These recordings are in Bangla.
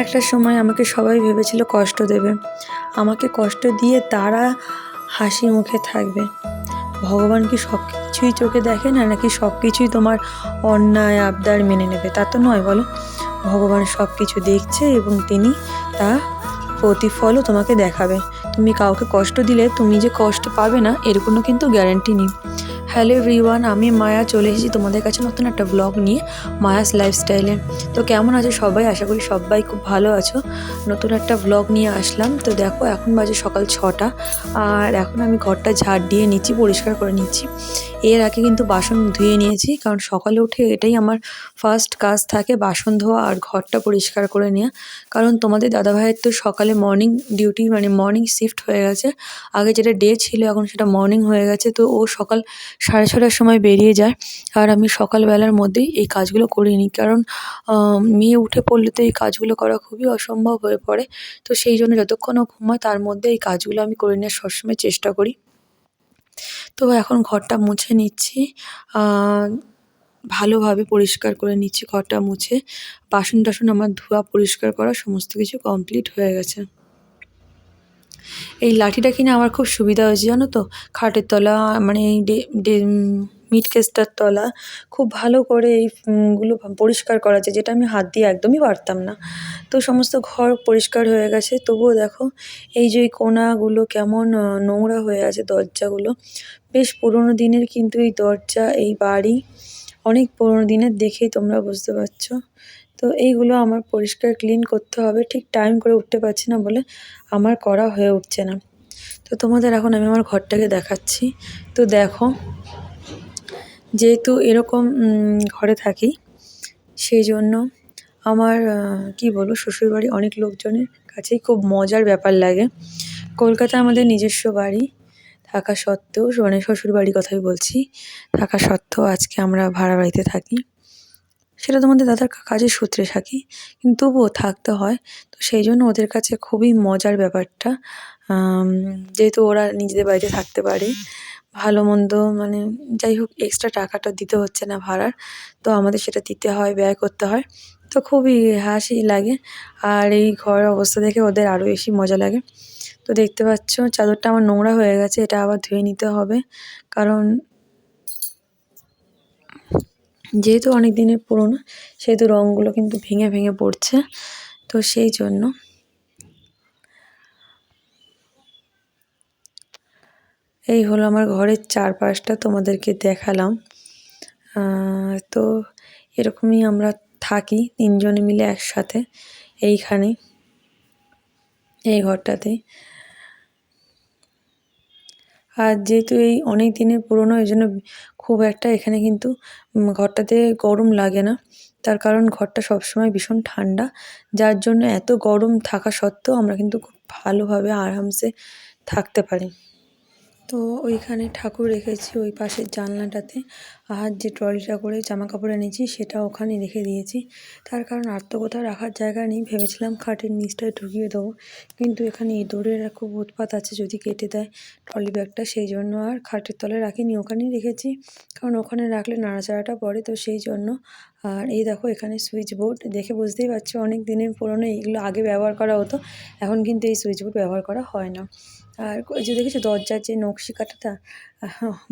একটা সময় আমাকে সবাই ভেবেছিল কষ্ট দেবে। আমাকে কষ্ট দিয়ে তারা হাসি মুখে থাকবে। ভগবান কি সব কিছুই চোখে দেখে না, নাকি সব কিছুই তোমার অন্যায়, আবদার মেনে নেবে? তা তো নয়, বলো। ভগবান সব কিছু দেখছে এবং তিনি তা প্রতিফলও তোমাকে দেখাবে। তুমি কাউকে কষ্ট দিলে তুমি যে কষ্ট পাবে না, এর কোনো কিন্তু গ্যারান্টি নেই। হ্যালো এভরিওয়ান আমি মায়া চলে এসেছি তোমাদের কাছে নতুন একটা ব্লগ নিয়ে, মায়াস লাইফস্টাইলে তো কেমন আছো সবাই? আশা করি সবাই খুব ভালো আছো। নতুন একটা ব্লগ নিয়ে আসলাম। তো দেখো, এখন বাজে সকাল ছটা। আর এখন আমি ঘরটা ঝাড় দিয়ে নিচ্ছি, পরিষ্কার করে নিচ্ছি। এর আগে কিন্তু বাসন ধুয়ে নিয়েছি, কারণ সকালে উঠে এটাই আমার ফার্স্ট কাজ থাকে, বাসন ধোয়া আর ঘরটা পরিষ্কার করে নেওয়া কারণ তোমাদের দাদাভাইয়ের তো সকালে মর্নিং ডিউটি মানে মর্নিং শিফট হয়ে গেছে। আগে যেটা ডে ছিল, এখন সেটা মর্নিং হয়ে গেছে। তো ও সকাল সাড়ে ছটার সময় বেরিয়ে যায়। আর আমি সকালবেলার মধ্যেই এই কাজগুলো করে নিই। কারণ মেয়ে উঠে পড়লে তো এই কাজগুলো করা খুবই অসম্ভব হয়ে পড়ে। তো সেই জন্য যতক্ষণ ও ঘুমায় তার মধ্যে এই কাজগুলো আমি করে নেওয়ার সবসময় চেষ্টা করি। তো এখন ঘরটা মুছে নিচ্ছি। ভালোভাবে পরিষ্কার করে নিচ্ছি ঘরটা মুছে। বাসন টাসন আমার ধোয়া, পরিষ্কার করা, সমস্ত কিছু কমপ্লিট হয়ে গেছে। এই লাঠিটা কিনে আমার খুব সুবিধা হয়েছে জানো তো? খাটের তলা মানে এই মিট কেসটার তলা খুব ভালো করে এই উম, গুলো পরিষ্কার করা যায় যেটা আমি হাত দিয়ে একদমই পারতাম না। তো সমস্ত ঘর পরিষ্কার হয়ে গেছে তবুও দেখো এই যে কোনাগুলো কেমন নোংরা হয়ে আছে দরজাগুলো। বেশ পুরোনো দিনের কিন্তু এই দরজা এই বাড়ি অনেক পুরোনো দিনের দেখেই তোমরা বুঝতে পারছ। তো এইগুলো আমার পরিষ্কার ক্লিন করতে হবে। ঠিক টাইম করে উঠতে পারছি না বলে আমার করা হয়ে উঠছে না। তো তোমাদের এখন আমি আমার ঘরটাকে দেখাচ্ছি। তো দেখো, যেহেতু এরকম ঘরে থাকি, সেই জন্য আমার কি বলব, শ্বশুরবাড়ি অনেক লোকজনের কাছেই খুব মজার ব্যাপার লাগে। কলকাতা আমাদের নিজস্ব বাড়ি, থাকা সত্ত্বেও মানে শ্বশুর বাড়ির কথাই বলছি, থাকা সত্ত্বেও আজকে আমরা ভাড়া বাড়িতে থাকি। সেটা তোমাদের দাদার কাজের সূত্রে থাকি কিন্তু তবুও থাকতে হয়। তো সেই জন্য ওদের কাছে খুবই মজার ব্যাপারটা। যেহেতু ওরা নিজেদের বাড়িতে থাকতে পারে, ভালো মন্দ মানে যাই হোক এক্সট্রা টাকাটা দিতে হচ্ছে না ভাড়ার। তো আমাদের সেটা দিতে হয়, ব্যয় করতে হয়। তো খুবই হাসি লাগে। আর এই ঘরের অবস্থা দেখে ওদের আরও বেশি মজা লাগে। তো দেখতে পাচ্ছ, চাদরটা আমার নোংরা হয়ে গেছে, এটা আবার ধুয়ে নিতে হবে। কারণ যেহেতু অনেক দিনের পুরোনো, সেহেতু রঙগুলো কিন্তু ভেঙে ভেঙে পড়ছে, তো সেই জন্য এই হলো আমার ঘরের চারপাশটা তোমাদেরকে দেখালাম। তো এরকমই আমরা থাকি, তিনজনে মিলে একসাথে, এইখানে, এই ঘরটাতেই। আর যেহেতু এই অনেক দিনের পুরনো, এই জন্য খুব একটা এখানে কিন্তু ঘরটাতে গরম লাগে না। তার কারণ ঘরটা সবসময় ভীষণ ঠান্ডা। যার জন্য এত গরম থাকা সত্ত্বেও আমরা কিন্তু খুব ভালোভাবে আরামসে থাকতে পারি। তো ওইখানে ঠাকুর রেখেছি ওই পাশের জানলাটাতে। আর যে ট্রলিটা করে জামা কাপড় এনেছি সেটা ওখানে রেখে দিয়েছি। তার কারণ আর তো কোথাও রাখার জায়গা নেই। ভেবেছিলাম খাটের নিচটায় ঢুকিয়ে দেবো। কিন্তু এখানে ইঁদুরের খুব উৎপাত আছে যদি কেটে দেয় ট্রলি ব্যাগটা। সেই জন্য আর খাটের তলায় রাখিনি, ওখানেই রেখেছি। কারণ ওখানে রাখলে নাড়াচাড়াটা পড়ে। তো সেই জন্য আর এই দেখো এখানে সুইচ বোর্ড। দেখে বুঝতেই পারছ অনেক দিনের পুরনো এইগুলো আগে ব্যবহার করা হতো। এখন কিন্তু এই সুইচ বোর্ড ব্যবহার করা হয় না। আর ওই যে দেখেছ দরজার যে নকশি কাটাটা?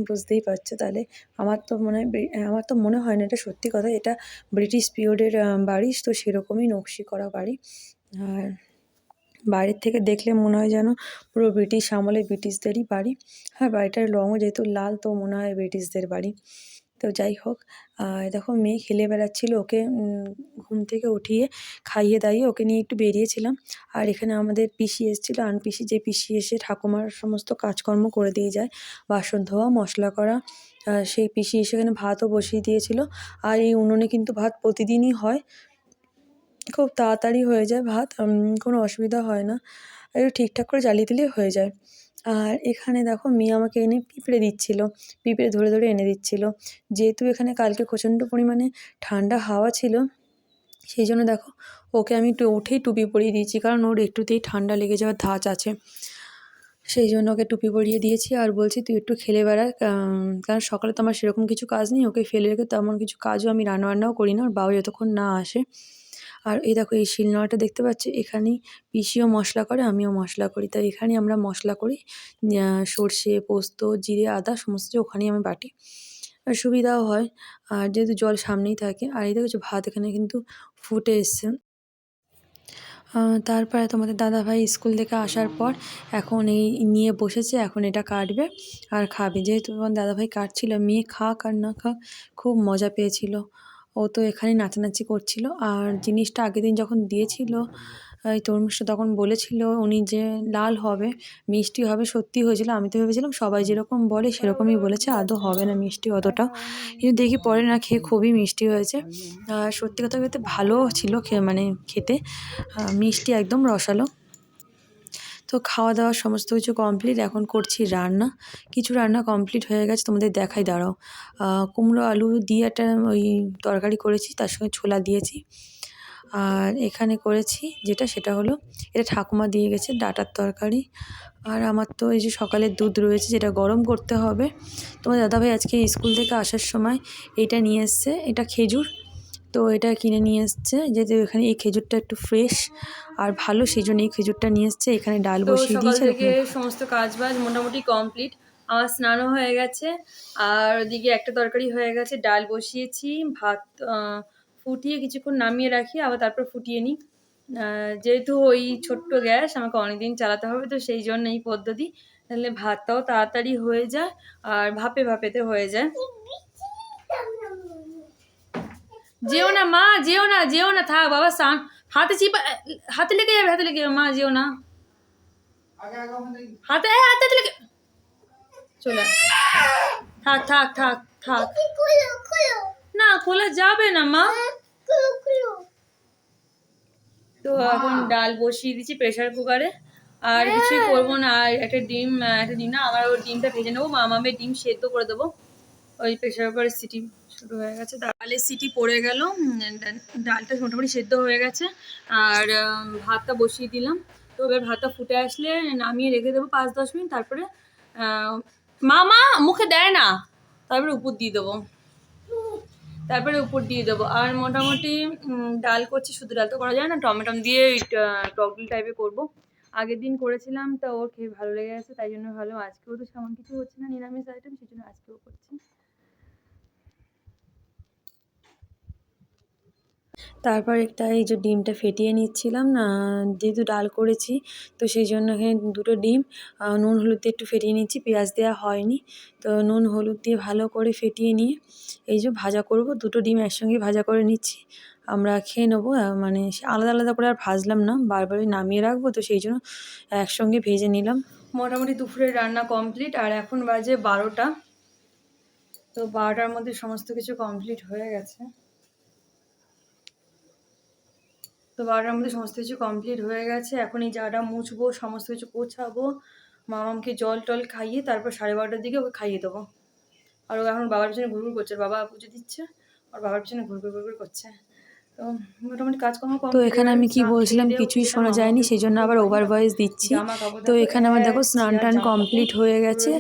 বুঝতেই পারছ তাহলে। আমার তো মনে হয় আমার তো মনে হয় না এটা সত্যি কথা। এটা ব্রিটিশ পিরিয়ডের বাড়ি, তো সেরকমই নকশি করা বাড়ি। আর বাইরের থেকে দেখলে মনে হয় যেন পুরো ব্রিটিশ আমলে ব্রিটিশদেরই বাড়ি। হ্যাঁ বাড়িটার রঙও যেহেতু লাল, তো মনে হয় ব্রিটিশদের বাড়ি। তো যাই হোক দেখো মেয়ে খেলে বেড়াচ্ছিল, ওকে ঘুম থেকে উঠিয়ে খাইয়ে দাইয়ে ওকে নিয়ে একটু বেরিয়েছিলাম। আর এখানে আমাদের পিসি এসেছিল আন পিসি যে পিসি এসে ঠাকুমার সমস্ত কাজকর্ম করে দিয়ে যায়, বাসন ধোয়া, মশলা করা সেই পিসি এসে এখানে ভাতও বসিয়ে দিয়েছিল। আর এই উনুনে কিন্তু ভাত প্রতিদিনই হয়, খুব তাড়াতাড়ি হয়ে যায় ভাত কোনো অসুবিধা হয় না, একটু ঠিকঠাক করে জ্বালিয়ে দিলেই হয়ে যায়। আর এখানে দেখো মেয়ে আমাকে এনে পিঁপড়ে দিচ্ছিল, পিঁপড়ে ধরে ধরে এনে দিচ্ছিল। যেহেতু এখানে কালকে প্রচণ্ড পরিমাণে ঠান্ডা হাওয়া ছিল, সেই জন্য দেখো ওকে আমি উঠেই টুপি পরিয়ে দিয়েছি, কারণ ওর একটুতেই ঠান্ডা লেগে যাওয়ার ধাঁচ আছে। সেই জন্য ওকে টুপি পরিয়ে দিয়েছি আর বলছি, তুই একটু খেলে বেড়া কারণ সকালে তো আমার সেরকম কিছু কাজ নেই, ওকে ফেলে রেখে তেমন কিছু কাজও আমি রান্না বান্নাও করি না, ওর বাবা যতক্ষণ না আসে আর এই দেখো, এই শিলনোড়াটা দেখতে পাচ্ছি? এখানেই পিসিও মশলা করে, আমিও মশলা করি। তাই এখানেই আমরা মশলা করি। সর্ষে, পোস্ত, জিরে, আদা, সমস্ত ওখানেই আমি বাটি। আর সুবিধাও হয়, আর যেহেতু জল সামনেই থাকে। আর এই দেখছ ভাত এখানে কিন্তু ফুটে এসছে। তারপরে তোমাদের দাদাভাই স্কুল থেকে আসার পর এখন এই নিয়ে বসেছে, এখন এটা কাটবে আর খাবে। যেহেতু তোমার দাদাভাই কাটছিল, মেয়ে খাক আর না খাক, খুব মজা পেয়েছিল। ও তো এখানে নাচানাচি করছিল। আর জিনিসটা আগের দিন যখন দিয়েছিল, এই তরমুজটা তখন বলেছিল উনি যে, লাল হবে, মিষ্টি হবে সত্যি হয়েছিল। আমি তো ভেবেছিলাম সবাই যেরকম বলে সেরকমই বলেছে, আদৌ হবে না মিষ্টি অতটা। কিন্তু দেখি পরে না খেয়ে খুবই মিষ্টি হয়েছে। আর সত্যি কথা বলতে ভালোও ছিল খে- মানে খেতে। মিষ্টি একদম রসালো। তো খাওয়া দাওয়া সমস্ত কিছু কমপ্লিট এখন করছি রান্না। কিছু রান্না কমপ্লিট হয়ে গেছে, তোমাদের দেখাই, দাঁড়াও। কুমড়ো আলু দিয়ে একটা ওই তরকারি করেছি, তার সঙ্গে ছোলা দিয়েছি। আর এখানে করেছি যেটা, সেটা হলো, এটা ঠাকুমা দিয়ে গেছে ডাটার তরকারি। আর আমার তো এই যে সকালের দুধ রয়েছে, যেটা গরম করতে হবে। তোমার দাদাভাই আজকে স্কুল থেকে আসার সময় এটা নিয়ে এসছে, এটা খেজুর। তো এটা কিনে নিয়ে এসছে। যেহেতু এখানে এই খেজুরটা একটু ফ্রেশ আর ভালো সেই জন্য এই খেজুরটা নিয়ে এসছে। এখানে ডাল বসিয়ে দিয়েছে। সমস্ত কাজ বাজ মোটামুটি কমপ্লিট আমার স্নানও হয়ে গেছে। আর ওদিকে একটা তরকারি হয়ে গেছে ডাল বসিয়েছি ভাত ফুটিয়ে কিছুক্ষণ নামিয়ে রাখি আবার তারপর ফুটিয়ে নিই। যেহেতু ওই ছোট্ট গ্যাস আমাকে অনেকদিন চালাতে হবে তো সেই জন্য এই পদ্ধতি। তাহলে ভাতটাও তাড়াতাড়ি হয়ে যায় আর ভাপে ভাপেতে হয়ে যায়। যেও না মা যেও না যেও না থাক বাবা সান হাতে চিপা হাতে লেগে যাবে হাতে লেগে যাবে মা যেও না হাতে হাতে লেগে চলে। থাক থাক থাক থাক না খোলা যাবে না মা তো এখন ডাল বসিয়ে দিচ্ছি প্রেসার কুকারে আর কিছুই করব না আর একটা ডিম একটা ডিম না আমার ডিমটা ভেজে নেব মা মামে ডিম সেদ্ধ করে দেবো। ওই প্রেসার কুকারের সিটি শুরু হয়ে গেছে। ডালের সিটি পড়ে গেল ডালটা মোটামুটি সেদ্ধ হয়ে গেছে। আর ভাতটা বসিয়ে দিলাম। তো এবার ভাতটা ফুটে আসলে নামিয়ে রেখে দেবো পাঁচ দশ মিনিট। তারপরে মামা, মুখে দেয় না। তারপরে উপর দিয়ে দেবো। তারপরে উপর দিয়ে দেবো। আর মোটামুটি ডাল করছি, শুধু ডাল তো করা যায় না টমেটম দিয়ে ওই ট- টক ডাল টাইপের করব। আগের দিন করেছিলাম, তা ওর খেয়ে ভালো লেগে গেছে, তাই জন্য ভালো। আজকেও তো সেমন কিছু হচ্ছে না, নিরামিষ আইটেম সেই জন্য আজকেও করছি। তারপর একটা এই যে ডিমটা ফেটিয়ে নিচ্ছিলাম না, যেহেতু ডাল করেছি, তো সেই জন্য এখানে দুটো ডিম নুন, হলুদ দিয়ে একটু ফেটিয়ে নিচ্ছি, পেঁয়াজ দেওয়া হয়নি। তো নুন, হলুদ দিয়ে ভালো করে ফেটিয়ে নিয়ে এই যে ভাজা করব, দুটো ডিম একসঙ্গে ভাজা করে নিচ্ছি। আমরা খেয়ে নেব মানে আলাদা আলাদা করে আর ভাজলাম না, বারবারই নামিয়ে রাখব, তো সেই জন্য একসঙ্গে ভেজে নিলাম। মোটামুটি দুপুরের রান্না কমপ্লিট আর এখন বাজে বারোটা। তো বারোটার মধ্যে সমস্ত কিছু কমপ্লিট হয়ে গেছে। তো বারোটার মধ্যে সমস্ত কিছু কমপ্লিট হয়ে গেছে। এখন এই জায়গাটা মুছবো, সমস্ত কিছু গোছাবো। মামামকে জল টল খাইয়ে তারপর সাড়ে বারোটার দিকে ওকে খাইয়ে দেবো। আর ও এখন বাবার পিছনে ঘুরঘুর করছে। বাবা পুজো দিচ্ছে, আর বাবার পিছনে ঘুরঘুর ঘুরঘুর করছে। তো এখানে আমি কি বলছিলাম? কিছুই শোনা যায়নি সেই জন্য আবার ওভার। ভয়েস দিচ্ছি তো এখানে আমার দেখো স্নান টান কমপ্লিট হয়ে গেছে।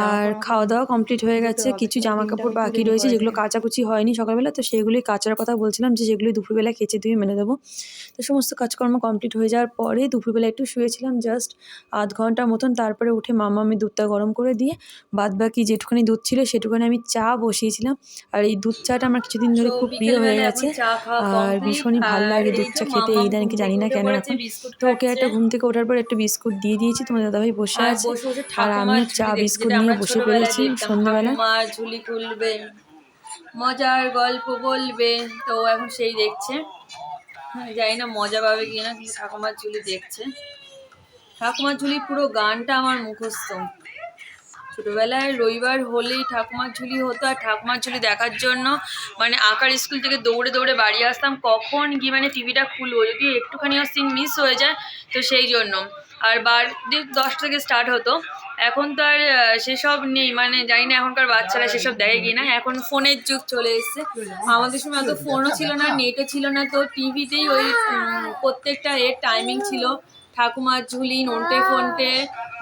আর খাওয়া দাওয়া কমপ্লিট হয়ে গেছে। কিছু জামা কাপড় বাকি রয়েছে যেগুলো। কাচাকুচি হয়নি সকালবেলা তো সেগুলোই কাচার কথা বলছিলাম যে যেগুলো দুপুরবেলা কেচে ধুয়ে মেনে দেবো। তো সমস্ত কাজকর্ম কমপ্লিট হয়ে যাওয়ার পরে দুপুরবেলা একটু শুয়েছিলাম জাস্ট আধ ঘণ্টার মতন। তারপরে উঠে মামা আমি দুধটা গরম করে দিয়ে বাদ বাকি যেটুখানি দুধ ছিল সেটুখানি আমি চা বসিয়েছিলাম। আর এই দুধ চাটা আমার কিছুদিন ধরে খুব প্রিয় হয়ে গেছে। আর ভীষণই ভালো লাগে দুধ চা খেতে এই দানিকে জানি না কেন এখন। তো ওকে একটা ঘুম থেকে ওঠার পর একটা বিস্কুট দিয়ে দিয়েছি তোমার দাদাভাই বসে আছে। আর আমিও চা বিস্কুট নিয়ে বসে পড়েছি সন্ধ্যেবেলা। ঝুলি খুলবে মজার গল্প বলবে তো এখন সেই দেখছে। জানি না মজা পাবে কি না কিন্তু ঠাকুমার ঝুলি দেখছে। ঠাকুমার ঝুলি পুরো গানটা আমার মুখস্থ। ছোটবেলায় রবিবার হলেই ঠাকুমার ঝুলি হতো আর ঠাকুমার ঝুলি দেখার জন্য মানে আঁকার স্কুল থেকে দৌড়ে দৌড়ে বাড়ি আসতাম, কখন গিয়ে মানে টিভিটা খুলবো, যদি একটুখানিও সিন মিস হয়ে যায় তো সেই জন্য। আর বার দশটা থেকে স্টার্ট হতো। এখন তো আর সেসব নেই মানে জানি না এখনকার বাচ্চারা সেসব দেখে কি না। এখন ফোনের যুগ চলে এসছে। আমাদের সময় অত ফোনও ছিল না নেটও ছিল না, তো টিভিতেই ওই প্রত্যেকটা এর টাইমিং ছিল। ঠাকুমার ঝুলি নন্টে ফন্টে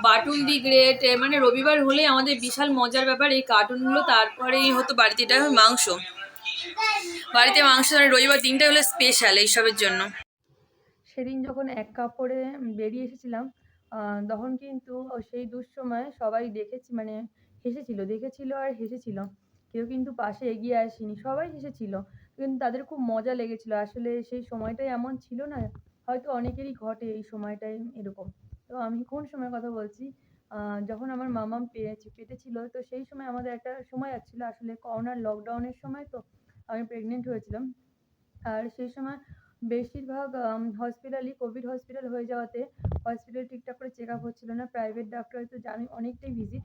বাটুল দি গ্রেট মানে রবিবার হলে আমাদের বিশাল মজার ব্যাপার এই কার্টুনগুলো তারপরেই হতো বাড়িতে এটা মাংস। বাড়িতে মাংস রবিবার দিনটা হলো স্পেশাল এইসবের জন্য। সেদিন যখন এক কাপড়ে বেরিয়ে এসেছিলাম তখন কিন্তু সেই দুঃসময়ে সবাই দেখেছি মানে হেসেছিল দেখেছিল আর হেসেছিল। কেউ কিন্তু পাশে এগিয়ে আসেনি সবাই হেসেছিল। কিন্তু তাদের খুব মজা লেগেছিল। আসলে সেই সময়টাই এমন ছিল না হয়তো অনেকেরই ঘটে এই সময়টাই এরকম। তো আমি কোন সময় কথা বলছি? যখন আমার মামাম পেয়েছে পেটে ছিল তো সেই সময় আমাদের একটা সময় যাচ্ছিল আসলে করোনার লকডাউনের সময় তো আমি প্রেগনেন্ট হয়েছিলাম। আর সেই সময় বেশিরভাগ হসপিটালই কোভিড হসপিটাল হয়ে যাওয়াতে হসপিটাল ঠিকঠাক করে চেক আপ হচ্ছিল না প্রাইভেট ডাক্তার তো জানি অনেকটাই ভিজিট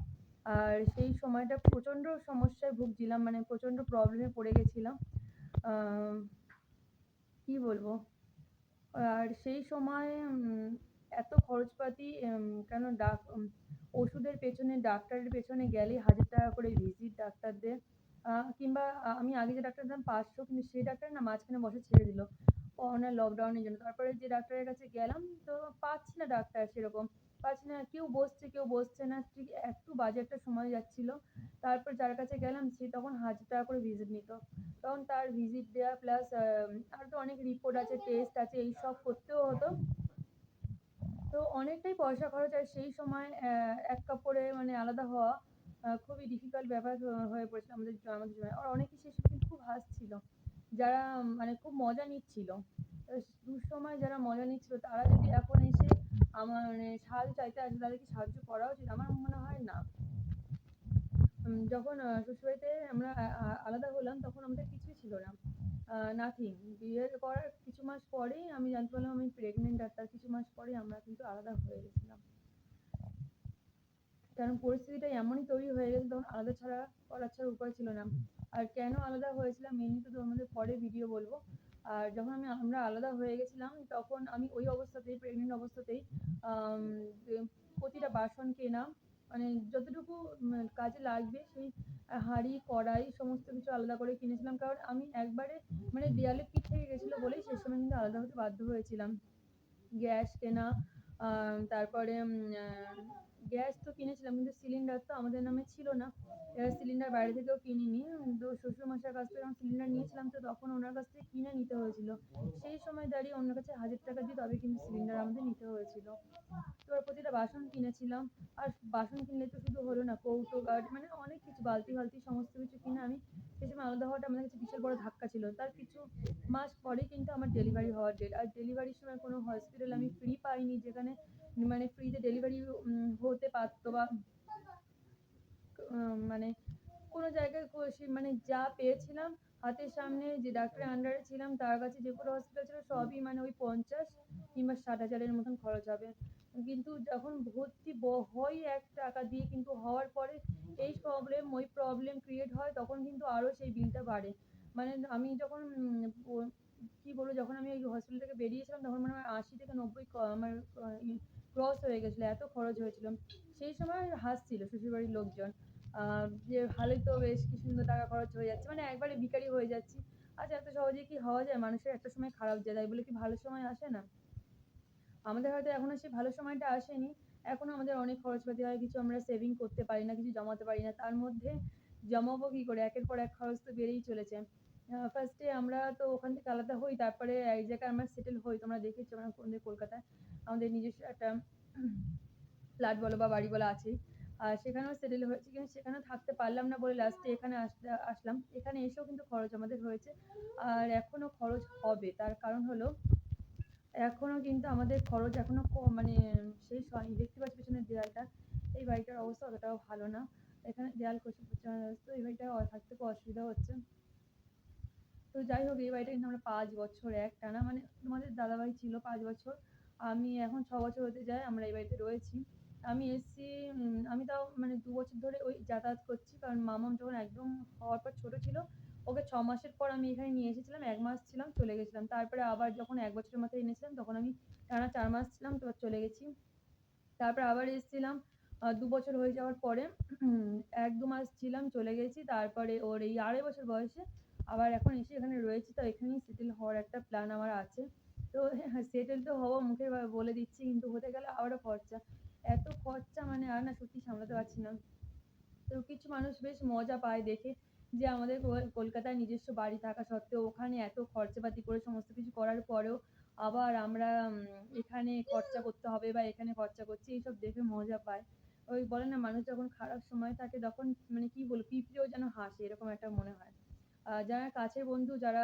আর সেই সময়টা প্রচণ্ড সমস্যায় ভুগছিলাম মানে প্রচণ্ড প্রবলেমে পড়ে গেছিলাম। কি বলব? আর সেই সময় এত খরচপাতি কেন ডাক ওষুধের পেছনে, ডাক্তারের পেছনে গেলে হাজার টাকা করে ভিজিট ডাক্তারদের কিংবা আমি আগে যে ডাক্তার দাম পাঁচশো, কিন্তু সেই ডাক্তার না মাঝখানে বসে ছেড়ে দিল। করোনা লকডাউনের জন্য। তারপরে যে ডাক্তারের কাছে গেলাম, তো পাচ্ছি না ডাক্তার সেরকম। পাচ্ছি না, কেউ বসছে কেউ বসছে না, ঠিক একটু বাজে একটা সময় যাচ্ছিল। তারপর যার কাছে গেলাম, সে তখন হাজার টাকা করে ভিজিট নিত। তখন তার ভিজিট দেওয়া প্লাস আর তো অনেক রিপোর্ট আছে টেস্ট আছে, এই সব করতেও হতো। তো অনেকটাই পয়সা খরচ হয়, সেই সময় এক কাপড়ে মানে আলাদা হওয়া খুবই ডিফিকাল্ট ব্যাপার হয়ে পড়েছিল আমাদের আমাদের জন্য আর অনেকে সেই সময় খুব হাসছিল। যারা মানে খুব মজা নিচ্ছিল। দুঃসময় যারা মজা নিচ্ছিল, তারা যদি এখন এসে আমার মানে সাহায্য চাইতে আসে তাদেরকে সাহায্য করা উচিত, আমার মনে হয় না। যখন শ্বশুরবাড়িতে আমরা আলাদা হলাম, তখন আমাদের কিছুই ছিল না। নাথিং বিয়ের করার কিছু মাস পরেই আমি জানতে পারলাম আমি প্রেগনেন্ট আর তার কিছু মাস পরেই আমরা কিন্তু আলাদা হয়ে গেছিলাম। কারণ পরিস্থিতিটা এমনই তৈরি হয়ে গেছে, তখন আলাদা ছাড়া করার ছাড়া উপায় ছিল না। আর কেন আলাদা হয়েছিলাম মেনলি তো তোমাদের পরে ভিডিও বলব। আর যখন আমি, আমরা আলাদা হয়ে গেছিলাম, তখন আমি ওই অবস্থাতেই প্রেগনেন্ট অবস্থাতেই প্রতিটা বাসন কেনা মানে যতটুকু কাজে লাগবে, সেই হাঁড়ি, কড়াই, সমস্ত কিছু আলাদা করে কিনেছিলাম। কারণ আমি একবারে মানে দেয়ালে পিঠ থেকে গেছিল বলেই সেই সময় কিন্তু আলাদা হতে বাধ্য হয়েছিলাম। গ্যাস কেনা তারপরে গ্যাস তো কিনেছিলাম, কিন্তু সিলিন্ডার তো আমাদের নামে ছিল না। এবার সিলিন্ডার বাইরে থেকেও কিনিনি। তো শ্বশুর মশাইয়ের কাছ থেকে যখন সিলিন্ডার নিয়েছিলাম, তো তখন ওনার কাছ থেকে কিনে নিতে হয়েছিল। সেই সময় দাঁড়িয়ে ওনার কাছে হাজার টাকা দিয়ে তবে কিন্তু সিলিন্ডার আমাদের নিতে হয়েছিল। তো প্রতিটা বাসন কিনেছিলাম। আর বাসন কিনলে তো শুধু হলো না, কৌটো গার্ড মানে অনেক কিছু, বালতি ফালতি, সমস্ত কিছু কিনে আমি সেই সময় আলাদা হওয়াটা আমাদের কাছে বিশাল বড় ধাক্কা ছিল। তার কিছু মাস পরে কিন্তু আমার ডেলিভারি হওয়ার ডেট আর ডেলিভারির সময় কোনো হসপিটাল আমি ফ্রি পাইনি, যেখানে মানে ফ্রিতে ডেলিভারি হতে পারতো বা মানে কোনো জায়গায় মানে যা পেয়েছিলাম, হাতের সামনে যে ডাক্তারের আন্ডারে ছিলাম, তার কাছে যে কোনো হসপিটাল ছিল, সবই মানে ওই পঞ্চাশ কিংবা ষাট হাজারের মতন খরচ হবে। কিন্তু যখন ভর্তি হই এক টাকা দিয়ে কিন্তু হওয়ার পরে এই প্রবলেম ওই প্রবলেম ক্রিয়েট হয়, তখন কিন্তু আরও সেই বিলটা বাড়ে। মানে আমি যখন কি বলব, যখন আমি ওই হসপিটাল থেকে বেরিয়েছিলাম, তখন মানে আশি থেকে নব্বই আমার ক্রস হয়ে গেছিল, এত খরচ হয়েছিল। সেই সময় হাসছিল শ্বশুরবাড়ির লোকজন যে ভালোই তো বেশ কি সুন্দর টাকা খরচ হয়ে যাচ্ছে মানে একবারে ভিখারি হয়ে যাচ্ছি। আচ্ছা এত সহজে কি হওয়া যায়? মানুষের একটা সময় খারাপ যায়, তাই বলে কি ভালো সময় আসে না? আমাদের হয়তো এখনও সেই ভালো সময়টা আসেনি। এখনও আমাদের অনেক খরচপাতি হয়, কিছু আমরা সেভিং করতে পারি না, কিছু জমাতে পারি না। তার মধ্যে জমাবো কি করে? একের পর এক খরচ তো বেড়েই চলেছে। ফার্স্টে আমরা তো ওখান থেকে আলাদা হই, তারপরে এক জায়গায় আমরা সেটেল হই। তোমরা দেখেছ আমরা আমাদের কলকাতায়। আমাদের নিজস্ব একটা ফ্ল্যাট বলো বা বাড়ি বলো আছেই আর সেখানেও সেটেল হয়েছি, কিন্তু সেখানেও থাকতে পারলাম না বলে লাস্টে এখানে আসলাম। এখানে এসেও কিন্তু খরচ আমাদের হয়েছে। আর এখনও খরচ হবে, তার কারণ হলো এখনও কিন্তু আমাদের খরচ এখনও মানে শেষ হয়নি। দেখতে পাচ্ছি পেছনের দেয়ালটা। এই বাড়িটার অবস্থা অতটাও ভালো না। এখানে দেয়াল কষে তো এই বাড়িটা থাকতে খুব অসুবিধা হচ্ছে। তো যাই হোক এই বাড়িটা কিন্তু আমরা পাঁচ বছর এক টানা মানে তোমাদের দাদাভাই ছিল পাঁচ বছর। আমি এখন ছ বছর হতে যায় আমরা এই বাড়িতে রয়েছি। আমি এসেছি আমি তাও মানে দু বছর ধরে ওই যাতায়াত করছি, কারণ মামাম যখন একদম হওয়ার পর ছোটো ছিল, ওকে ছ মাসের পর আমি এখানে নিয়ে এসেছিলাম, এক মাস ছিলাম, চলে গেছিলাম। তারপরে আবার যখন এক বছরের মাথায় এনেছিলাম, তখন আমি টানা চার মাস ছিলাম, তো চলে গেছি। তারপর আবার এসেছিলাম দু বছর হয়ে যাওয়ার পরে এক দু মাস ছিলাম, চলে গেছি। তারপরে ওর এই আড়াই বছর বয়সে আবার এখন এসে এখানে রয়েছি, তো এখানেই সেটেল হওয়ার একটা প্ল্যান আমার আছে। তো সেটেল তো হব, মুখে বলে দিচ্ছি, কিন্তু হতে গেলে আবারও খরচা। এত খরচা মানে আর না সত্যি সামলাতে পারছি না। তো কিছু মানুষ বেশ মজা পায় দেখে যে আমাদের কলকাতায় নিজস্ব বাড়ি থাকা সত্ত্বেও ওখানে এত খরচাপাতি করে সমস্ত কিছু করার পরেও আবার আমরা এখানে খরচা করতে হবে বা এখানে খরচা করছি, এইসব দেখে মজা পায়। ওই বলে না, মানুষ যখন খারাপ সময় থাকে তখন মানে কি বলব, পিঁপড়েও যেন হাসে, এরকম একটা মনে হয়। যারা কাছের বন্ধু, যারা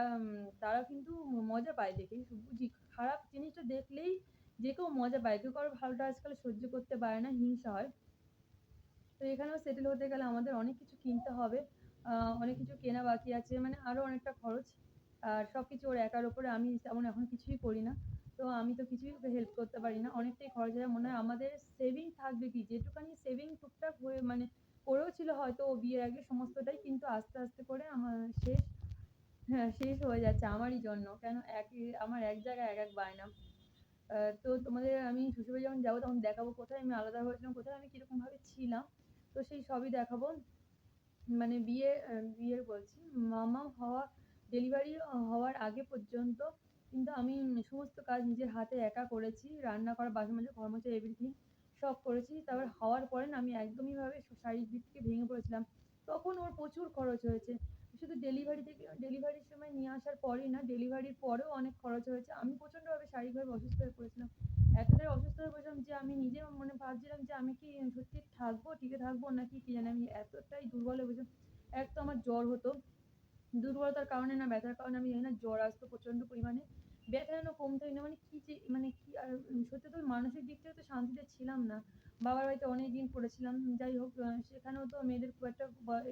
তারা কিন্তু মজা পায় দেখে বুঝি, খারাপ জিনিসটা দেখলেই যে কেউ মজা পায়। কেউ কারও ভালোটা আজকাল সহ্য করতে পারে না, হিংসা হয়। তো এখানেও সেটেল হতে গেলে আমাদের অনেক কিছু কিনতে হবে। অনেক কিছু কেনা বাকি আছে মানে আরও অনেকটা খরচ। আর সব কিছু ওর একার ওপরে আমি তেমন এখন কিছুই করি না। তো আমি তো কিছুই ওকে হেল্প করতে পারি না। অনেকটাই খরচ হয়। মনে হয় আমাদের সেভিং থাকবে কি? যেটুকানি সেভিং টুকটাক হয়ে মানে করেও ছিল হয়তো ও বিয়ের আগে সমস্তটাই, কিন্তু আস্তে আস্তে করে আমার শেষ হ্যাঁ শেষ হয়ে যাচ্ছে আমারই জন্য। কেন একই আমার এক জায়গায় এক এক বায়না। তো তোমাদের আমি শ্বশুরবাড়ি যখন যাব তখন দেখাবো কোথায়, আমি আলাদা হয়েছিলাম, কোথায় আমি কীরকমভাবে ছিলাম। তো সেই সবই দেখাবো। মানে বিয়ে বিয়ের বলছি, মামা হওয়া ডেলিভারি হওয়ার আগে পর্যন্ত কিন্তু আমি সমস্ত কাজ নিজের হাতে একা করেছি। রান্না করা বাসন মাজা ঘর মোছা এভরিথিং সব করেছি। তারপর হওয়ার পরে না আমি একদমই ভাবে শারীরিক দিক থেকে ভেঙে পড়েছিলাম। তখন ওর প্রচুর খরচ হয়েছে। শুধু ডেলিভারি থেকে ডেলিভারির সময় নিয়ে আসার পরেই না ডেলিভারির পরেও অনেক খরচ হয়েছে। আমি প্রচণ্ডভাবে শারীরিকভাবে অসুস্থ হয়ে পড়েছিলাম। এতটাই অসুস্থ হয়ে পড়েছিলাম যে আমি নিজে মনে ভাবছিলাম যে আমি কি সত্যি থাকব, টিকে থাকব নাকি কি জানি আমি এতটাই দুর্বল হয়ে পড়েছিলাম। এক তো আমার জ্বর হতো। দুর্বলতার কারণে না, ব্যথার কারণে আমি জানি না, জ্বর আসতো প্রচণ্ড পরিমাণে। ব্যথা যেন কমতোই না মানে কী যে মানে কী আর, সত্যি তো মানসিক দিক থেকে তো শান্তিতে ছিলাম না। বাবার বাড়িতে অনেক দিন পড়েছিলাম, যাই হোক সেখানেও তো মেয়েদের খুব একটা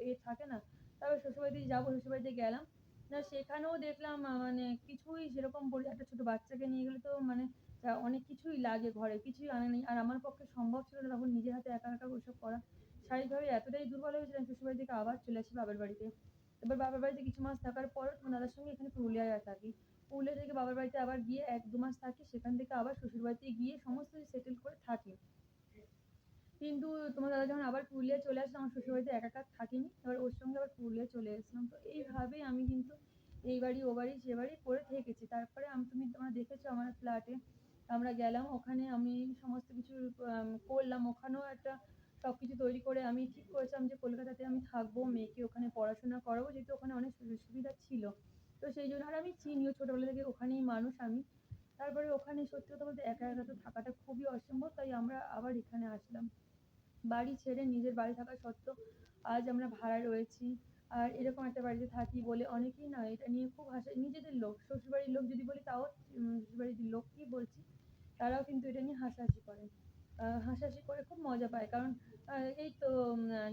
এ থাকে না। তারপর শ্বশুরবাড়িতে যাব, শ্বশুরবাড়িতে গেলাম। না, সেখানেও দেখলাম মানে কিছুই সেরকম একটা ছোটো বাচ্চাকে নিয়ে গেলে তো মানে অনেক কিছুই লাগে ঘরে, কিছুই আনে নেই। আর আমার পক্ষে সম্ভব ছিল না তখন নিজের হাতে একা একা ওইসব করা। শারীরিকভাবে এতটাই দুর্বল হয়েছিলাম শ্বশুরবাড়ি থেকে আবার চলে আসি বাবার বাড়িতে। এবার বাবার বাড়িতে কিছু মাস থাকার পর তোমার দাদার সঙ্গে এখানে পুরুলিয়ায় থাকি। পুরুলিয়া থেকে বাবার বাড়িতে আবার গিয়ে এক দু মাস থাকে, সেখান থেকে আবার শ্বশুর বাড়িতে গিয়ে সমস্ত সেটেল করে থাকে। কিন্তু তোমার দাদা যখন আবার পুরুলিয়া চলে আসলো আমার শ্বশুর বাড়িতে একা একা থাকিনি, এবার ওর সঙ্গে আবার পুরুলিয়া চলে এসেছিলাম। তো এইভাবেই আমি কিন্তু এই বাড়ি, ও বাড়ি, সে বাড়ি করে থেকেছি। তারপরে আমি, তুমি তোমরা দেখেছ আমার ফ্ল্যাটে আমরা গেলাম, ওখানে আমি সমস্ত কিছু করলাম। ওখানেও একটা সব কিছু তৈরি করে আমি ঠিক করেছিলাম যে কলকাতাতে আমি থাকব, মেয়েকে ওখানে পড়াশোনা করাবো, যেহেতু ওখানে অনেক সুযোগ সুবিধা ছিল। তো সেই জন্য আর আমি চিনিও ছোটোবেলা থেকে ওখানেই মানুষ আমি। তারপরে ওখানে সত্যি কথা বলতে একা একা তো থাকাটা খুবই অসম্ভব, তাই আমরা আবার এখানে আসলাম। বাড়ি ছেড়ে নিজের বাড়ি থাকা সত্ত্বেও আজ আমরা ভাড়া রয়েছি। আর এরকম একটা বাড়িতে থাকি বলে অনেকেই না, এটা নিয়ে খুব হাসে, নিজেদের লোক, শ্বশুরবাড়ির লোক যদি বলি তাও শ্বশুরবাড়ির লোকই বলছি, তারাও কিন্তু এটা নিয়ে হাসাহাসি করে। হাসাহাসি করে খুব মজা পায়, কারণ এই তো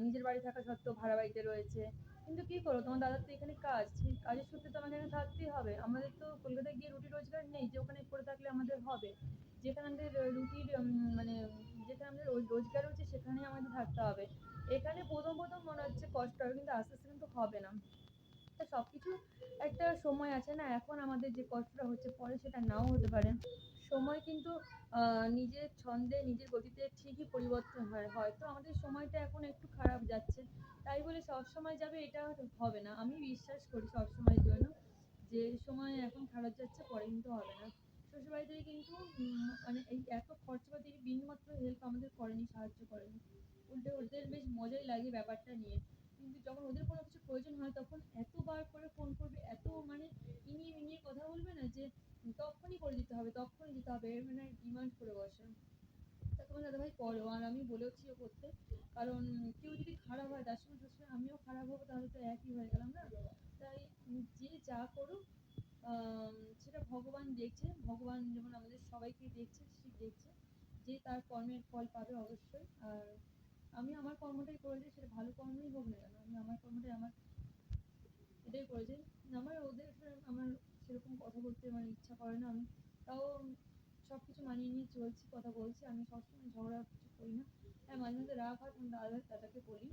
নিজের বাড়ি থাকা সত্ত্বেও ভাড়া বাড়িতে রয়েছে। কিন্তু কী করো তোমার দাদার তো এখানে কাজ। কাজের সূত্রে তো আমাদের এখানে থাকতেই হবে। আমাদের তো কলকাতায় গিয়ে রুটি রোজগার নেই, যে ওখানে পড়ে থাকলে আমাদের হবে। যেখানে আমাদের রুটির মানে যেখানে আমাদের রোজগার হচ্ছে সেখানেই আমাদের থাকতে হবে। এখানে প্রথম প্রথম মনে হচ্ছে কষ্ট হবে কিন্তু আস্তে আস্তে কিন্তু হবে না। তা সব কিছু একটা সময় আছে না? এখন আমাদের যে কষ্টটা হচ্ছে, পরে সেটা নাও হতে পারে। সময় কিন্তু নিজের ছন্দে, নিজের গতিতে ঠিকই পরিবর্তন হয়। হয়তো আমাদের সময়টা এখন একটু খারাপ যাচ্ছে, তাই বলে সব সময় যাবে এটা হবে না। আমি বিশ্বাস করি সব সময়ের জন্য যে সময় এখন খারাপ যাচ্ছে, পরে কিন্তু হবে না। শ্বশুরবাড়ি থেকে কিন্তু মানে এই এত খরচাপাতি বিন্দুমাত্র হেল্প আমাদের করেনি, সাহায্য করেনি। উল্টে ওদের বেশ মজাই লাগে ব্যাপারটা নিয়ে। কিন্তু যখন ওদের কোনো কিছু প্রয়োজন হয়, তখন এতবার করে ফোন করবে, এত মানে ইনিয়ে মিনিয়ে কথা বলবে না যে তখনই করে দিতে হবে, তখনই দিতে হবে মানে ডিমান্ড করে বসে। তা তোমার দাদাভাই করো, আর আমি বলেওছিও করতে। কারণ কেউ যদি খারাপ হয়, তার সঙ্গে সবসময় আমিও খারাপ হব, তাহলে তো একই হয়ে গেলাম না? তাই যে যা করুক সেটা ভগবান দেখছে। ভগবান যেমন আমাদের সবাইকে দেখছে ঠিক দেখছে যে তার কর্মের ফল পাবে অবশ্যই। আর আমি আমার কর্মটাই করেছি সেটা ভালো আমি আমার কর্মটাই আমার এটাই করেছি আমার ওদের আমার সেরকম কথা বলতে আমার ইচ্ছা করে না। আমি তাও সব কিছু মানিয়ে নিয়ে চলছি কথা বলছি। আমি সবসময় ঝগড়া কিছু করি না। হ্যাঁ মাঝে মাঝে রাগ হয় তখন দাদা দাদাকে বলি।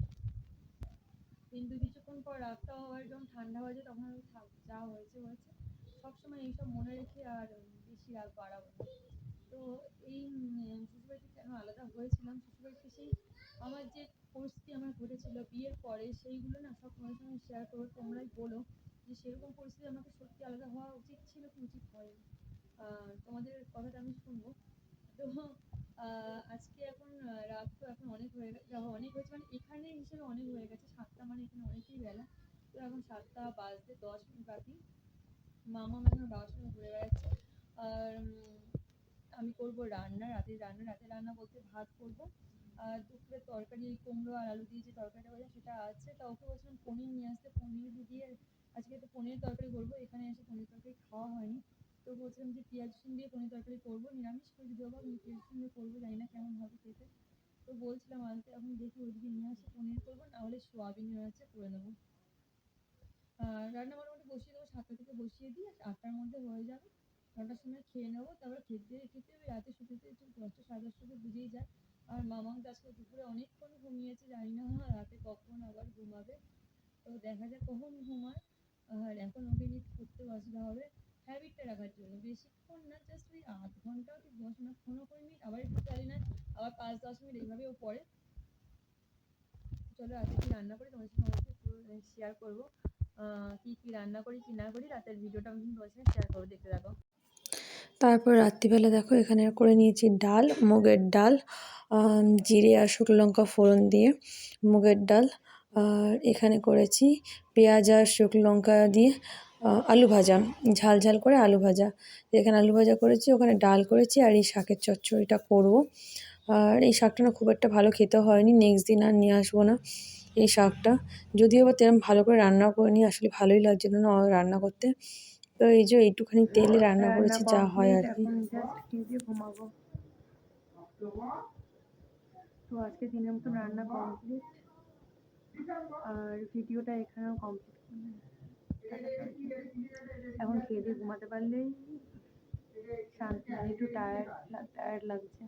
কিন্তু কিছুক্ষণ পর রাগটা আবার যখন ঠান্ডা হয়ে তখন আমি থাক যা হয়েছে হয়েছে। সবসময় এইসব মনে রেখে আর বেশি রাগ বাড়াবো না। তো এই উম, শ্বশুরবাড়ি থেকে কেন আলাদা হয়েছিলাম? শ্বশুরবাড়িতে সেই আমার যে পরিস্থিতি আমার ঘটেছিল, বিয়ের পরে সেইগুলো না সব তোমাদের সঙ্গে শেয়ার করব, তোমরাই বলো যে সেরকম পরিস্থিতি আমাকে সত্যি আলাদা হওয়া উচিত ছিল কি উচিত হয়নি। তোমাদের কথাটা আমি শুনব। তো আজকে এখন রাত তো এখন অনেক হয়ে গেছে অনেক হয়েছে মানে এখানে হিসেবে অনেক হয়ে গেছে, সাতটা মানে এখানে অনেকেই বেলা। তো এখন সাতটা বাজতে দশ মিনিট বাকি। মামা এখন বাবার সঙ্গে ঘুরে বেড়াচ্ছে। আর আমি করব রান্না রাতে রান্না রাতে রান্না বলতে ভাত করব। দুপুরে তরকারি, কুমড়ো আর আলু দিয়ে যে তরকারিটা বলে সেটা আছে। তা ওকে বলছিলাম পনির নিয়ে আসতে। পনির দিয়ে আজকে তো পনির তরকারি করব। এখানে এসে পনির তরকারি খাওয়া হয়নি। তো বলছিলাম যে পেঁয়াজ রসুন দিয়ে পনির তরকারি করব। নিরামিষ করে দেবো? আমি পেঁয়াজ রসুন দিয়ে করব, জানি না কেমন হবে খেতে। তো বলছিলাম আনতে এখন দেখি ওইদিকে নিয়ে আসে পনির করব না হলে সোয়াবিন আছে, করে নেব। আর রান্না মোটামুটি বসিয়ে দেবো, সাতটা থেকে বসিয়ে আর আটটার মধ্যে হয়ে যাবে। নটার সময় খেয়ে নেব, তারপরে খেতে খেতে ওই রাতে শুতে একটু দশটা, সাড়ে দশটা বুঝেই যায়। আর মামাও তো আজকে দুপুরে অনেকক্ষণ ঘুমিয়েছে, জানি না রাতে কখন আবার ঘুমাবে। তো দেখা যাক কখন ঘুমায়। আর এখন ওকে নিয়ে পড়তে বসতে হবে হ্যাবিটটা রাখার জন্য। বেশিক্ষণ না জাস্ট ওই আধ ঘন্টাও ঠিক বসে না পনেরো কুড়ি মিনিট আবার একটু চালিয়ে নেয় আবার পাঁচ দশ মিনিট এইভাবে ও পড়ে। চলো রাতে কী রান্না করি? তোমার সঙ্গে অবশ্যই শেয়ার করব। কি কি রান্না করি, কি না করি, রাতের ভিডিওটা আমি তোমার সঙ্গে শেয়ার করব, দেখতে থাকো। তারপর রাত্রিবেলা দেখো এখানে করে নিয়েছি ডাল, মুগের ডাল জিরে আর শুকনো লঙ্কা ফোড়ন দিয়ে মুগের ডাল। আর এখানে করেছি পেঁয়াজ আর শুকনো লঙ্কা দিয়ে আলু ভাজা, ঝাল ঝাল করে আলু ভাজা। এখানে আলু ভাজা করেছি ওখানে ডাল করেছি আর এই শাকের চচ্চড়িটা করব। আর এই শাকটা না খুব একটা ভালো খেতে হয়নি নেক্সট দিন আর নিয়ে আসব না এই শাকটা। যদিও বা তেরম ভালো করে রান্না করে নিই আসলে ভালোই লাগছিল না রান্না করতে। তো এই যে এইটুখানি তেলে রান্না করেছি যা হয় আর কি। তো আজকে দিনের মতন রান্না কমপ্লিট আর ভিডিওটা এখানেও কমপ্লিট এখন খেয়ে দিয়ে ঘুমাতে পারলেই শান্তি একটু টায়ার্ড টায়ার্ড লাগছে।